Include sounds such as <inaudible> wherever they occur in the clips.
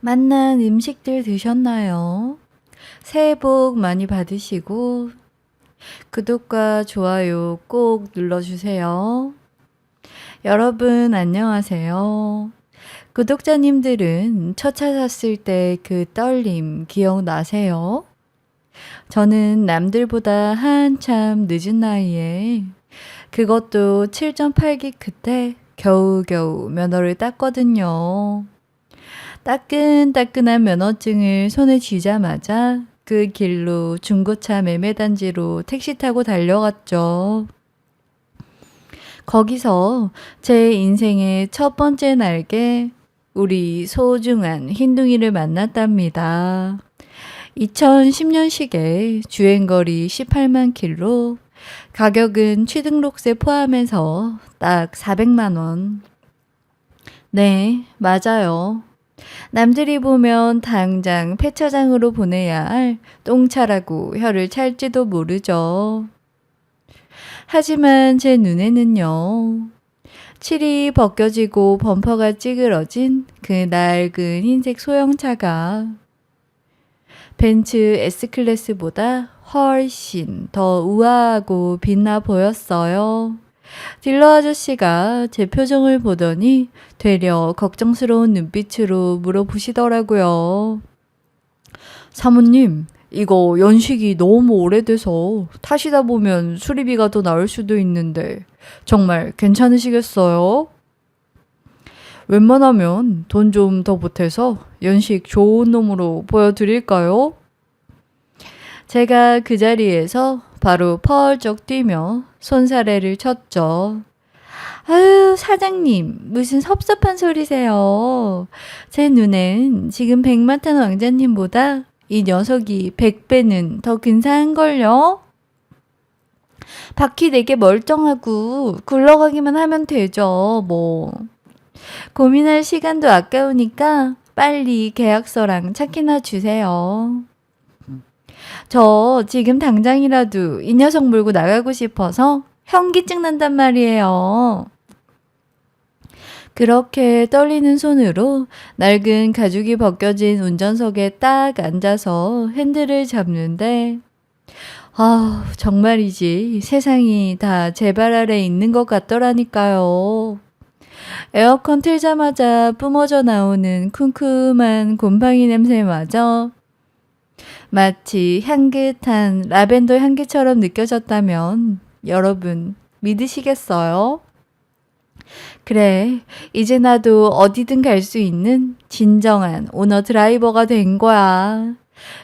맛난 음식들 드셨나요? 새해 복 많이 받으시고 구독과 좋아요 꼭 눌러주세요. 여러분 안녕하세요. 구독자님들은 첫 찾았을 때 그 떨림 기억나세요? 저는 남들보다 한참 늦은 나이에 그것도 7.8기 그때 겨우겨우 면허를 땄거든요. 따끈따끈한 면허증을 손에 쥐자마자 그 길로 중고차 매매단지로 택시 타고 달려갔죠. 거기서 제 인생의 첫 번째 날개, 우리 소중한 흰둥이를 만났답니다. 2010년식에 주행거리 18만 킬로, 가격은 취등록세 포함해서 딱 400만 원. 네, 맞아요. 남들이 보면 당장 폐차장으로 보내야 할 똥차라고 혀를 찰지도 모르죠. 하지만 제 눈에는요. 칠이 벗겨지고 범퍼가 찌그러진 그 낡은 흰색 소형차가 벤츠 S클래스보다 훨씬 더 우아하고 빛나 보였어요. 딜러 아저씨가 제 표정을 보더니 되려 걱정스러운 눈빛으로 물어보시더라고요. 사모님, 이거 연식이 너무 오래돼서 타시다 보면 수리비가 더 나올 수도 있는데 정말 괜찮으시겠어요? 웬만하면 돈 좀 더 보태서 연식 좋은 놈으로 보여드릴까요? 제가 그 자리에서 바로 펄쩍 뛰며 손사래를 쳤죠. 아유, 사장님, 무슨 섭섭한 소리세요. 제 눈엔 지금 백마탄 왕자님보다 이 녀석이 백배는 더 근사한걸요? 바퀴 되게 멀쩡하고 굴러가기만 하면 되죠, 뭐. 고민할 시간도 아까우니까 빨리 계약서랑 차키나 주세요. 저 지금 당장이라도 이 녀석 몰고 나가고 싶어서 현기증 난단 말이에요. 그렇게 떨리는 손으로 낡은 가죽이 벗겨진 운전석에 딱 앉아서 핸들을 잡는데, 아, 정말이지. 세상이 다 제 발 아래 있는 것 같더라니까요. 에어컨 틀자마자 뿜어져 나오는 쿰쿰한 곰팡이 냄새마저 마치 향긋한 라벤더 향기처럼 느껴졌다면 여러분 믿으시겠어요? 그래, 이제 나도 어디든 갈 수 있는 진정한 오너 드라이버가 된 거야.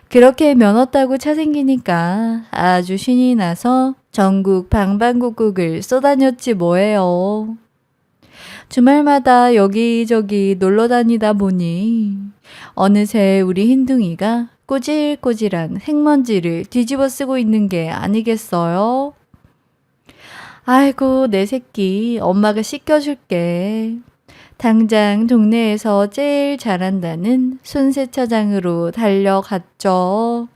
그렇게 면허 따고 차 생기니까 아주 신이 나서 전국 방방곡곡을 쏘다녔지 뭐예요. 주말마다 여기저기 놀러 다니다 보니 어느새 우리 흰둥이가 꼬질꼬질한 핵먼지를 뒤집어 쓰고 있는 게 아니겠어요? 아이고, 내 새끼, 엄마가 씻겨줄게. 당장 동네에서 제일 잘한다는 손세차장으로 달려갔죠.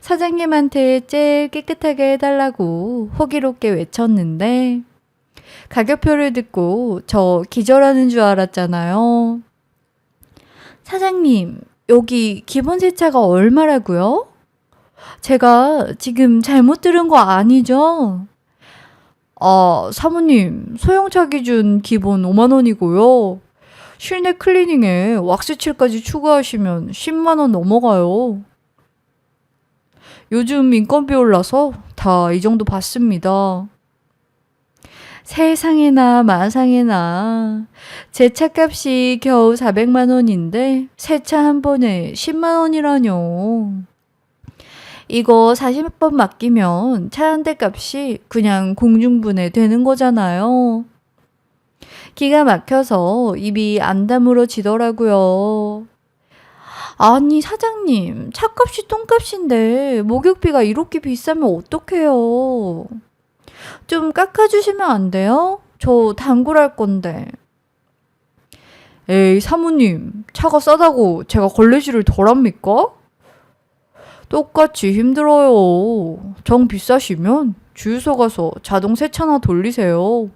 사장님한테 제일 깨끗하게 해달라고 호기롭게 외쳤는데, 가격표를 듣고 저 기절하는 줄 알았잖아요. 사장님, 여기 기본 세차가 얼마라고요? 제가 지금 잘못 들은 거 아니죠? 아, 사모님, 소형차 기준 기본 5만 원이고요. 실내 클리닝에 왁스칠까지 추가하시면 10만 원 넘어가요. 요즘 인건비 올라서 다 이 정도 받습니다. 세상에나 마상에나 제 차값이 겨우 400만 원인데 새 차 한 번에 10만 원이라뇨. 이거 40번 맡기면 차 한 대 값이 그냥 공중분해 되는 거잖아요. 기가 막혀서 입이 안 다물어지더라고요. 아니, 사장님, 차값이 똥값인데 목욕비가 이렇게 비싸면 어떡해요? 좀 깎아주시면 안 돼요? 저 단골할 건데. 에이, 사모님, 차가 싸다고 제가 걸레질을 덜 합니까? 똑같이 힘들어요. 정 비싸시면 주유소 가서 자동 세차나 돌리세요.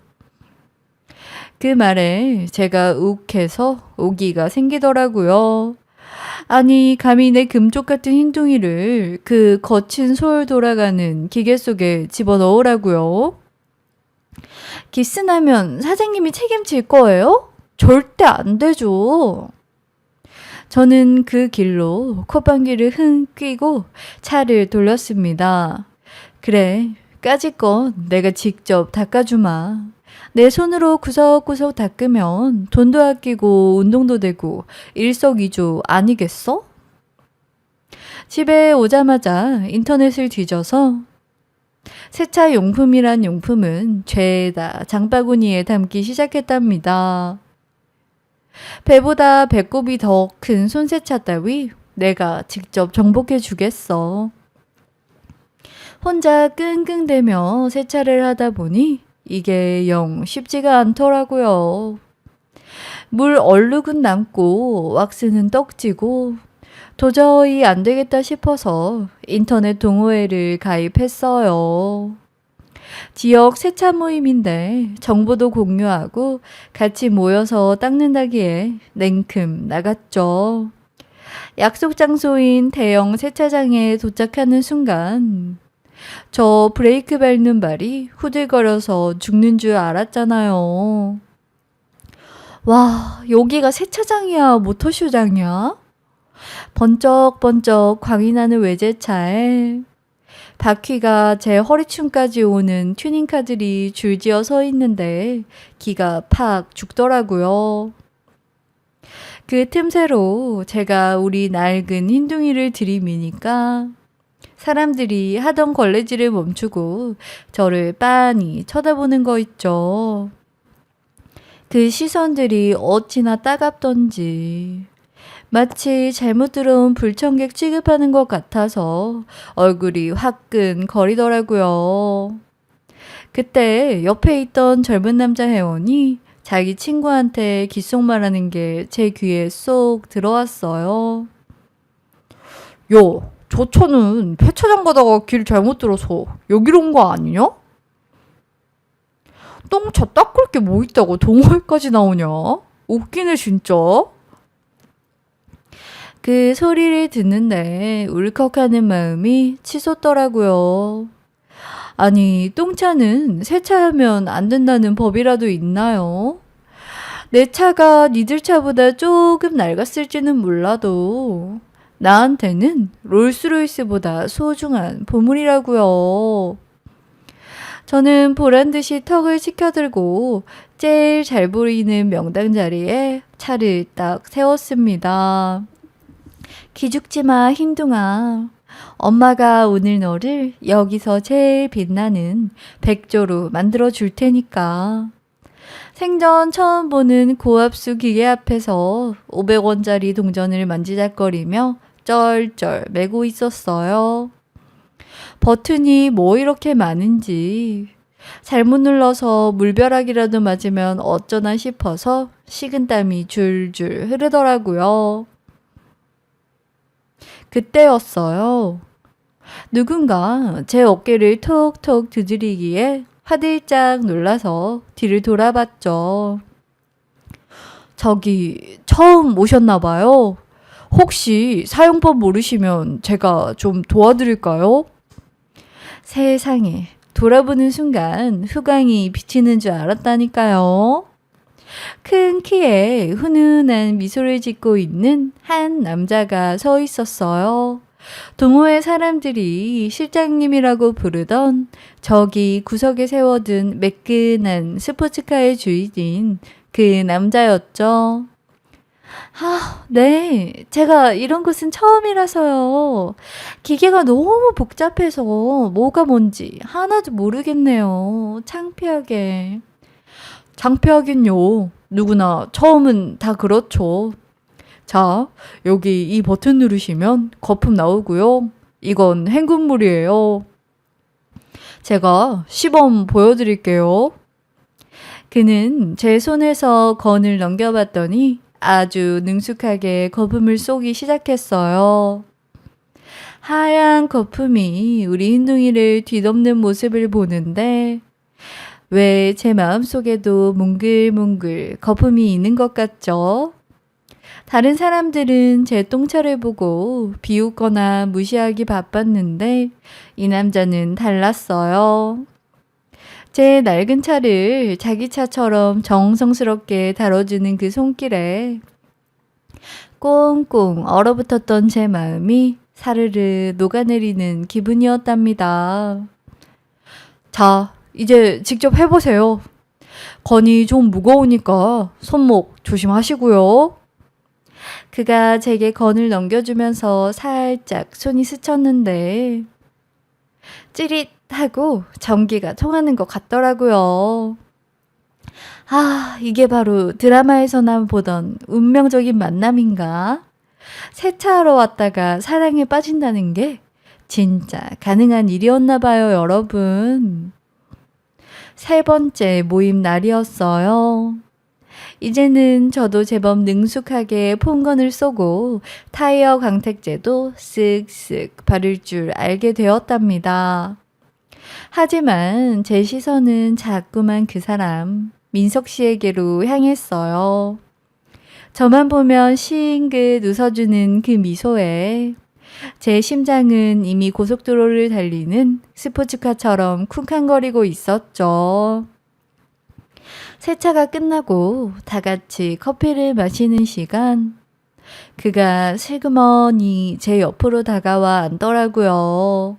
그 말에 제가 욱해서 오기가 생기더라고요. 아니, 감히 내 금쪽 같은 흰둥이를 그 거친 솔 돌아가는 기계 속에 집어 넣으라고요. 기스나면 사장님이 책임질 거예요? 절대 안 되죠. 저는 그 길로 콧방귀를 흥 뀌고 차를 돌렸습니다. 그래, 까짓 건 내가 직접 닦아주마. 내 손으로 구석구석 닦으면 돈도 아끼고 운동도 되고 일석이조 아니겠어? 집에 오자마자 인터넷을 뒤져서 세차 용품이란 용품은 죄다 장바구니에 담기 시작했답니다. 배보다 배꼽이 더 큰 손세차 따위 내가 직접 정복해 주겠어. 혼자 끙끙대며 세차를 하다 보니 이게 영 쉽지가 않더라고요. 물 얼룩은 남고 왁스는 떡지고 도저히 안 되겠다 싶어서 인터넷 동호회를 가입했어요. 지역 세차 모임인데 정보도 공유하고 같이 모여서 닦는다기에 냉큼 나갔죠. 약속 장소인 대형 세차장에 도착하는 순간 저 브레이크 밟는 발이 후들거려서 죽는 줄 알았잖아요. 와, 여기가 세차장이야, 모터쇼장이야? 번쩍번쩍 광이 나는 외제차에 바퀴가 제 허리춤까지 오는 튜닝카들이 줄지어 서 있는데 기가 팍 죽더라고요. 그 틈새로 제가 우리 낡은 흰둥이를 들이미니까 사람들이 하던 걸레질을 멈추고 저를 빤히 쳐다보는 거 있죠. 그 시선들이 어찌나 따갑던지. 마치 잘못 들어온 불청객 취급하는 것 같아서 얼굴이 화끈 거리더라고요. 그때 옆에 있던 젊은 남자 회원이 자기 친구한테 귓속말하는 게 제 귀에 쏙 들어왔어요. 요, 저 차는 폐차장 가다가 길 잘못 들어서 여기로 온 거 아니냐? 똥차 닦을 게 뭐 있다고 동호회까지 나오냐? 웃기네 진짜. 그 소리를 듣는데 울컥하는 마음이 치솟더라고요. 아니, 똥차는 세차하면 안 된다는 법이라도 있나요? 내 차가 니들 차보다 조금 낡았을지는 몰라도 나한테는 롤스로이스보다 소중한 보물이라고요. 저는 보란 듯이 턱을 치켜들고 제일 잘 보이는 명당 자리에 차를 딱 세웠습니다. 기죽지 마, 흰둥아. 엄마가 오늘 너를 여기서 제일 빛나는 백조로 만들어 줄 테니까. 생전 처음 보는 고압수 기계 앞에서 500원짜리 동전을 만지작거리며 쩔쩔 매고 있었어요. 버튼이 뭐 이렇게 많은지 잘못 눌러서 물벼락이라도 맞으면 어쩌나 싶어서 식은땀이 줄줄 흐르더라고요. 그때였어요. 누군가 제 어깨를 톡톡 두드리기에 화들짝 놀라서 뒤를 돌아봤죠. 저기 처음 오셨나 봐요. 혹시 사용법 모르시면 제가 좀 도와드릴까요? 세상에 돌아보는 순간 후광이 비치는 줄 알았다니까요. 큰 키에 훈훈한 미소를 짓고 있는 한 남자가 서 있었어요. 동호회 사람들이 실장님이라고 부르던 저기 구석에 세워둔 매끈한 스포츠카의 주인인 그 남자였죠. 아, 네. 제가 이런 곳은 처음이라서요. 기계가 너무 복잡해서 뭐가 뭔지 하나도 모르겠네요. 창피하게. 창피하긴요. 누구나 처음은 다 그렇죠. 자, 여기 이 버튼 누르시면 거품 나오고요. 이건 행군물이에요. 제가 시범 보여드릴게요. 그는 제 손에서 건을 넘겨봤더니 아주 능숙하게 거품을 쏘기 시작했어요. 하얀 거품이 우리 흰둥이를 뒤덮는 모습을 보는데 왜 제 마음속에도 뭉글뭉글 거품이 있는 것 같죠? 다른 사람들은 제 똥차를 보고 비웃거나 무시하기 바빴는데 이 남자는 달랐어요. 제 낡은 차를 자기 차처럼 정성스럽게 다뤄주는 그 손길에 꽁꽁 얼어붙었던 제 마음이 사르르 녹아내리는 기분이었답니다. 자, 이제 직접 해보세요. 건이 좀 무거우니까 손목 조심하시고요. 그가 제게 건을 넘겨주면서 살짝 손이 스쳤는데 찌릿하고 전기가 통하는 것 같더라고요. 아, 이게 바로 드라마에서나 보던 운명적인 만남인가? 세차하러 왔다가 사랑에 빠진다는 게 진짜 가능한 일이었나 봐요, 여러분. 세 번째 모임 날이었어요. 이제는 저도 제법 능숙하게 폰건을 쏘고 타이어 광택제도 쓱쓱 바를 줄 알게 되었답니다. 하지만 제 시선은 자꾸만 그 사람, 민석 씨에게로 향했어요. 저만 보면 싱긋 웃어주는 그 미소에 제 심장은 이미 고속도로를 달리는 스포츠카처럼 쿵쾅거리고 있었죠. 세차가 끝나고 다 같이 커피를 마시는 시간. 그가 슬그머니 제 옆으로 다가와 앉더라고요.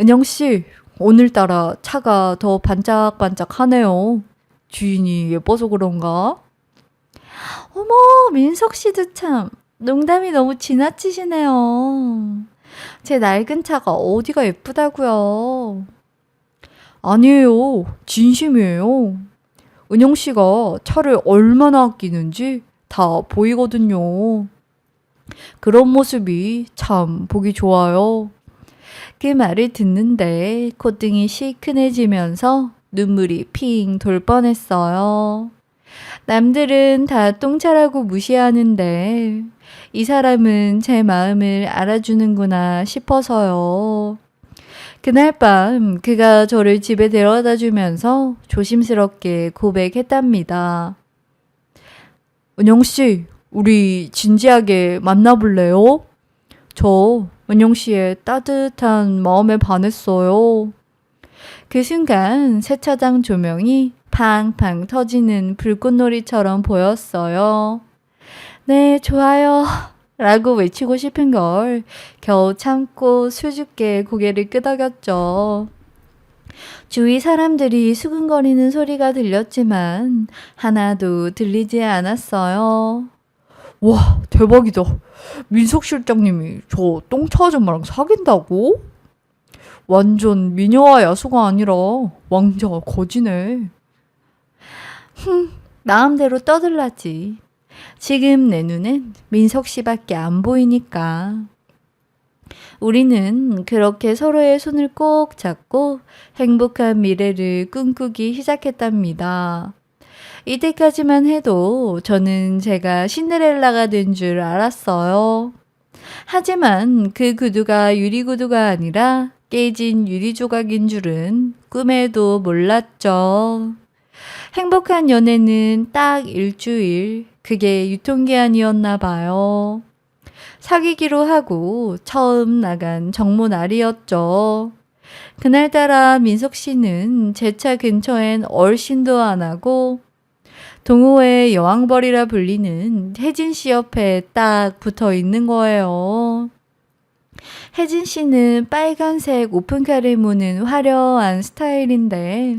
은영씨, 오늘따라 차가 더 반짝반짝하네요. 주인이 예뻐서 그런가? 어머, 민석 씨도 참 농담이 너무 지나치시네요. 제 낡은 차가 어디가 예쁘다고요? 아니에요. 진심이에요. 은영 씨가 차를 얼마나 아끼는지 다 보이거든요. 그런 모습이 참 보기 좋아요. 그 말을 듣는데 콧등이 시큰해지면서 눈물이 핑 돌 뻔했어요. 남들은 다 똥차라고 무시하는데 이 사람은 제 마음을 알아주는구나 싶어서요. 그날 밤 그가 저를 집에 데려다 주면서 조심스럽게 고백했답니다. 은영 씨, 우리 진지하게 만나볼래요? 저 은영 씨의 따뜻한 마음에 반했어요. 그 순간 세차장 조명이 팡팡 터지는 불꽃놀이처럼 보였어요. 네, 좋아요. 라고 외치고 싶은 걸 겨우 참고 수줍게 고개를 끄덕였죠. 주위 사람들이 수근거리는 소리가 들렸지만 하나도 들리지 않았어요. 와, 대박이다. 민석 실장님이 저 똥차 아줌마랑 사귄다고? 완전 미녀와 야수가 아니라 왕자가 거지네. 흠, 마음대로 떠들라지. 지금 내 눈엔 민석 씨밖에 안 보이니까. 우리는 그렇게 서로의 손을 꼭 잡고 행복한 미래를 꿈꾸기 시작했답니다. 이때까지만 해도 저는 제가 신데렐라가 된 줄 알았어요. 하지만 그 구두가 유리구두가 아니라 깨진 유리조각인 줄은 꿈에도 몰랐죠. 행복한 연애는 딱 일주일, 그게 유통기한이었나 봐요. 사귀기로 하고 처음 나간 정모 날이었죠. 그날따라 민석 씨는 제 차 근처엔 얼씬도 안 하고 동호회 여왕벌이라 불리는 혜진 씨 옆에 딱 붙어 있는 거예요. 혜진 씨는 빨간색 오픈카를 무는 화려한 스타일인데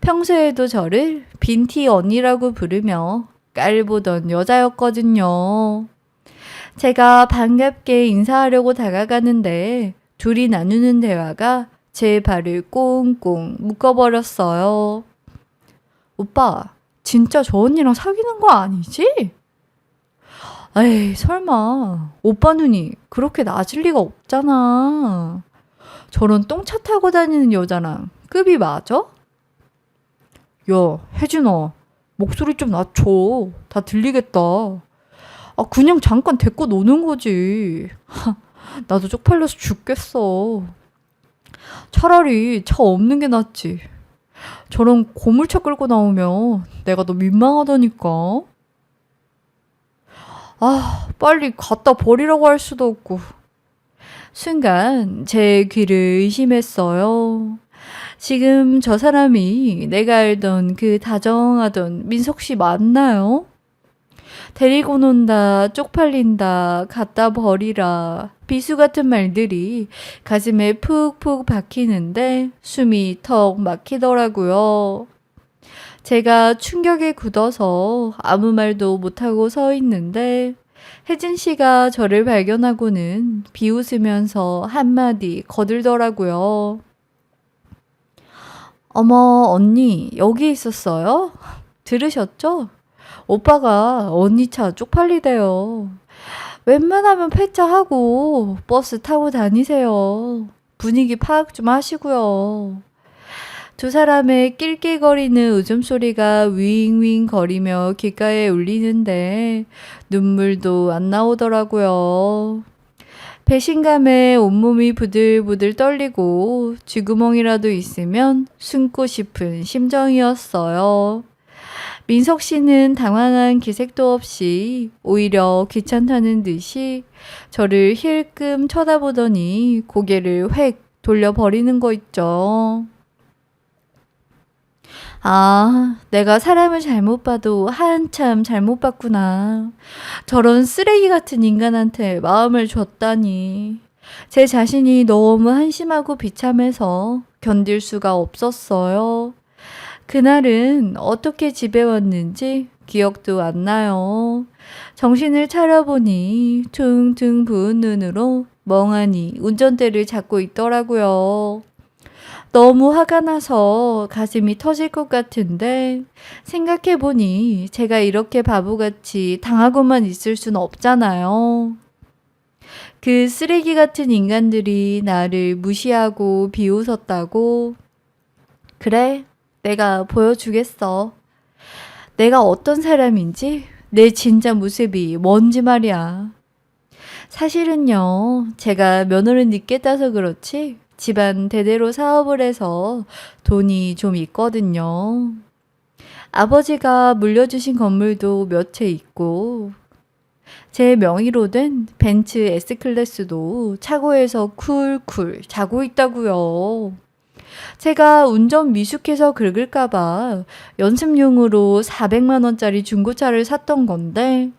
평소에도 저를 빈티 언니라고 부르며 깔보던 여자였거든요. 제가 반갑게 인사하려고 다가가는데 둘이 나누는 대화가 제 발을 꽁꽁 묶어버렸어요. 오빠, 진짜 저 언니랑 사귀는 거 아니지? 에이, 설마. 오빠 눈이 그렇게 낮을 리가 없잖아. 저런 똥차 타고 다니는 여자랑 급이 맞아? 야, 혜진아. 목소리 좀 낮춰. 다 들리겠다. 아, 그냥 잠깐 데리고 노는 거지. <laughs> 나도 쪽팔려서 죽겠어. 차라리 차 없는 게 낫지. 저런 고물차 끌고 나오면 내가 너 민망하다니까. 아, 빨리 갖다 버리라고 할 수도 없고. 순간 제 귀를 의심했어요. 지금 저 사람이 내가 알던 그 다정하던 민석 씨 맞나요? 데리고 논다, 쪽팔린다, 갖다 버리라. 비수 같은 말들이 가슴에 푹푹 박히는데 숨이 턱 막히더라고요. 제가 충격에 굳어서 아무 말도 못하고 서 있는데 혜진 씨가 저를 발견하고는 비웃으면서 한마디 거들더라고요. 어머, 언니, 여기 있었어요? 들으셨죠? 오빠가 언니 차 쪽팔리대요. 웬만하면 폐차하고 버스 타고 다니세요. 분위기 파악 좀 하시고요. 두 사람의 낄낄거리는 웃음소리가 윙윙 거리며 귓가에 울리는데 눈물도 안 나오더라고요. 배신감에 온몸이 부들부들 떨리고 쥐구멍이라도 있으면 숨고 싶은 심정이었어요. 민석 씨는 당황한 기색도 없이 오히려 귀찮다는 듯이 저를 힐끔 쳐다보더니 고개를 획 돌려버리는 거 있죠. 아, 내가 사람을 잘못 봐도 한참 잘못 봤구나. 저런 쓰레기 같은 인간한테 마음을 줬다니. 제 자신이 너무 한심하고 비참해서 견딜 수가 없었어요. 그날은 어떻게 집에 왔는지 기억도 안 나요. 정신을 차려보니 퉁퉁 부은 눈으로 멍하니 운전대를 잡고 있더라고요. 너무 화가 나서 가슴이 터질 것 같은데 생각해 보니 제가 이렇게 바보같이 당하고만 있을 순 없잖아요. 그 쓰레기 같은 인간들이 나를 무시하고 비웃었다고. 그래, 내가 보여주겠어. 내가 어떤 사람인지 내 진짜 모습이 뭔지 말이야. 사실은요, 제가 면허를 늦게 따서 그렇지 집안 대대로 사업을 해서 돈이 좀 있거든요. 아버지가 물려주신 건물도 몇 채 있고, 제 명의로 된 벤츠 S클래스도 차고에서 쿨쿨 자고 있다고요. 제가 운전 미숙해서 긁을까봐 연습용으로 400만원짜리 중고차를 샀던 건데,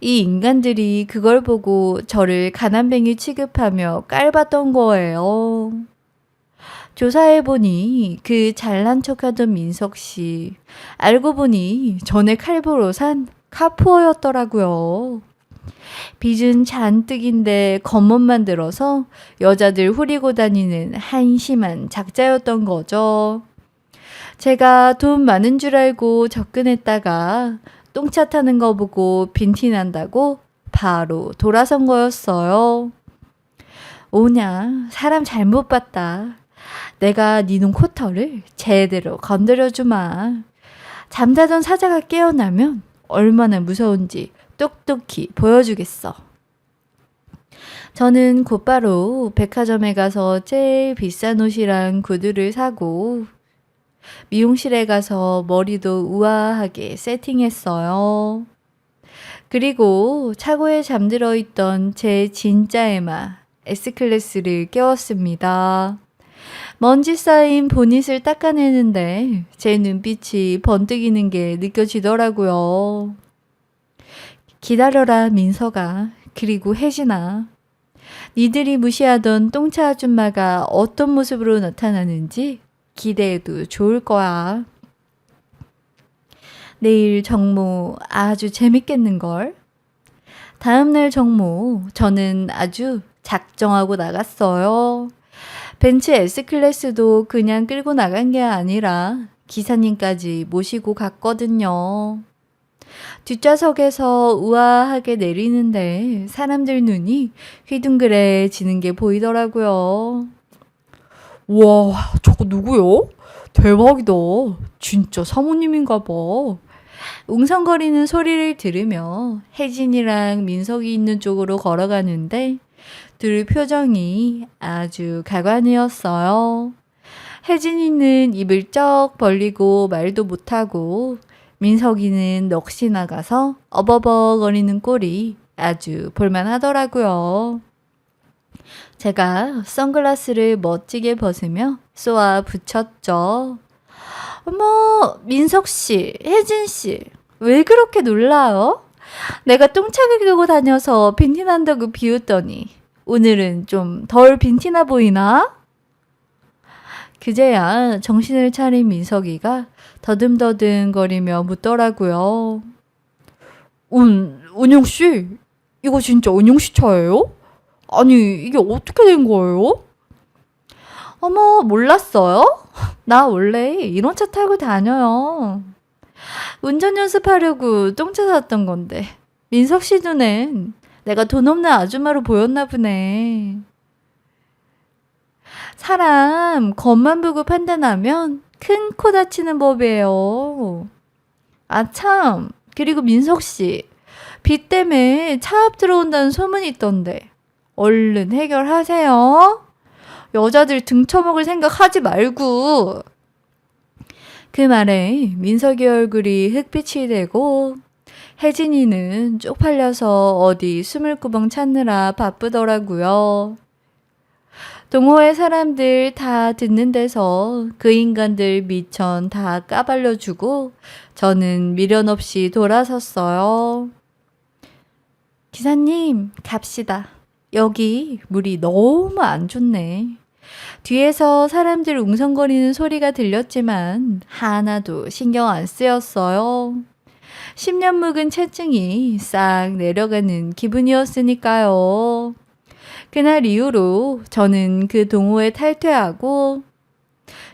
이 인간들이 그걸 보고 저를 가난뱅이 취급하며 깔봤던 거예요. 조사해보니 그 잘난 척하던 민석 씨, 알고 보니 전에 칼보로 산 카푸어였더라고요. 빚은 잔뜩인데 겉멋만 들어서 여자들 후리고 다니는 한심한 작자였던 거죠. 제가 돈 많은 줄 알고 접근했다가 똥차 타는 거 보고 빈티 난다고 바로 돌아선 거였어요. 오냐, 사람 잘못 봤다. 내가 니놈 코터를 제대로 건드려주마. 잠자던 사자가 깨어나면 얼마나 무서운지 똑똑히 보여주겠어. 저는 곧바로 백화점에 가서 제일 비싼 옷이랑 구두를 사고 미용실에 가서 머리도 우아하게 세팅했어요. 그리고 차고에 잠들어 있던 제 진짜 에마 S클래스를 깨웠습니다. 먼지 쌓인 보닛을 닦아내는데 제 눈빛이 번뜩이는 게 느껴지더라고요. 기다려라 민서가 그리고 혜진아 니들이 무시하던 똥차 아줌마가 어떤 모습으로 나타나는지 기대해도 좋을 거야. 내일 정모 아주 재밌겠는걸? 다음날 정모 저는 아주 작정하고 나갔어요. 벤츠 S클래스도 그냥 끌고 나간 게 아니라 기사님까지 모시고 갔거든요. 뒷좌석에서 우아하게 내리는데 사람들 눈이 휘둥그레지는 게 보이더라고요. 와, 저거 누구요? 대박이다. 진짜 사모님인가 봐. 웅성거리는 소리를 들으며 혜진이랑 민석이 있는 쪽으로 걸어가는데 둘 표정이 아주 가관이었어요. 혜진이는 입을 쩍 벌리고 말도 못하고 민석이는 넋이 나가서 어버버거리는 꼴이 아주 볼만하더라고요. 제가 선글라스를 멋지게 벗으며 쏘아 붙였죠. 어머, 민석 씨, 혜진 씨, 왜 그렇게 놀라요? 내가 똥차게 긁고 다녀서 빈티난다고 비웃더니 오늘은 좀 덜 빈티나 보이나? 그제야 정신을 차린 민석이가 더듬더듬 거리며 묻더라고요. 은, 은영 씨, 이거 진짜 은영 씨 차예요? 아니, 이게 어떻게 된 거예요? 어머, 몰랐어요? <laughs> 나 원래 이런 차 타고 다녀요. 운전 연습하려고 똥차 샀던 건데. 민석 씨 눈엔 내가 돈 없는 아줌마로 보였나 보네. 사람 겉만 보고 판단하면 큰 코 다치는 법이에요. 아, 참. 그리고 민석 씨. 비 때문에 차앞 들어온다는 소문이 있던데. 얼른 해결하세요. 여자들 등쳐먹을 생각 하지 말고. 그 말에 민석이 얼굴이 흑빛이 되고 혜진이는 쪽팔려서 어디 숨을 구멍 찾느라 바쁘더라고요. 동호회 사람들 다 듣는 데서 그 인간들 미천 다 까발려주고 저는 미련 없이 돌아섰어요. 기사님, 갑시다. 여기 물이 너무 안 좋네. 뒤에서 사람들 웅성거리는 소리가 들렸지만 하나도 신경 안 쓰였어요. 10년 묵은 체증이 싹 내려가는 기분이었으니까요. 그날 이후로 저는 그 동호회 탈퇴하고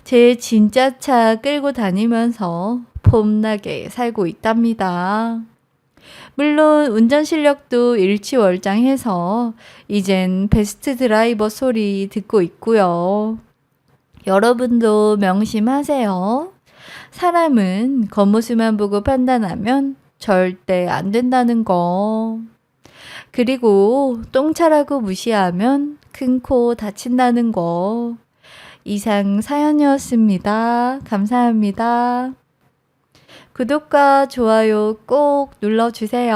제 진짜 차 끌고 다니면서 폼나게 살고 있답니다. 물론 운전 실력도 일치월장해서 이젠 베스트 드라이버 소리 듣고 있고요. 여러분도 명심하세요. 사람은 겉모습만 보고 판단하면 절대 안 된다는 거. 그리고 똥차라고 무시하면 큰 코 다친다는 거. 이상 사연이었습니다. 감사합니다. 구독과 좋아요 꼭 눌러주세요.